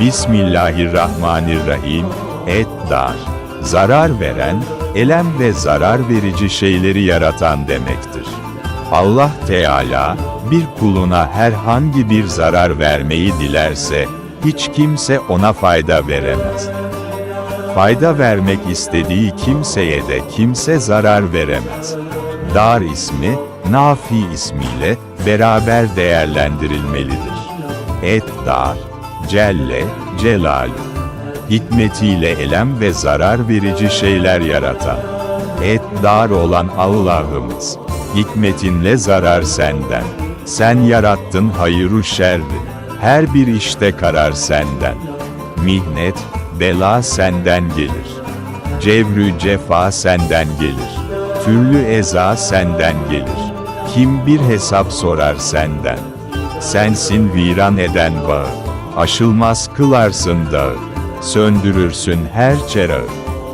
Bismillahirrahmanirrahim, et dar. Zarar veren, elem ve zarar verici şeyleri yaratan demektir. Allah Teala, bir kuluna herhangi bir zarar vermeyi dilerse, hiç kimse ona fayda veremez. Fayda vermek istediği kimseye de kimse zarar veremez. Dar ismi, Nafi ismiyle beraber değerlendirilmelidir. Et dar, Celle, Celal. Hikmetiyle elem ve zarar verici şeyler yaratan. Et dar olan Allah'ımız. Hikmetinle zarar senden. Sen yarattın hayırı şerri. Her bir işte karar senden. Mihnet, bela senden gelir. Cevrü cefa senden gelir. Türlü eza senden gelir. Kim bir hesap sorar senden. Sensin viran eden bağı. Aşılmaz kılarsın dağı. Söndürürsün her çerağı.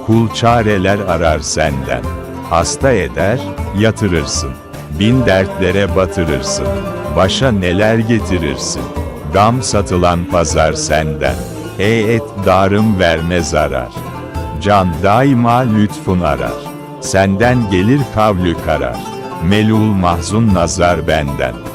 Kul çareler arar senden. Hasta eder, yatırırsın. Bin dertlere batırırsın. Başa neler getirirsin. Gam satılan pazar senden. Ey et darım verme zarar. Can daima lütfun arar. Senden gelir kavlü karar. Melul mahzun nazar benden.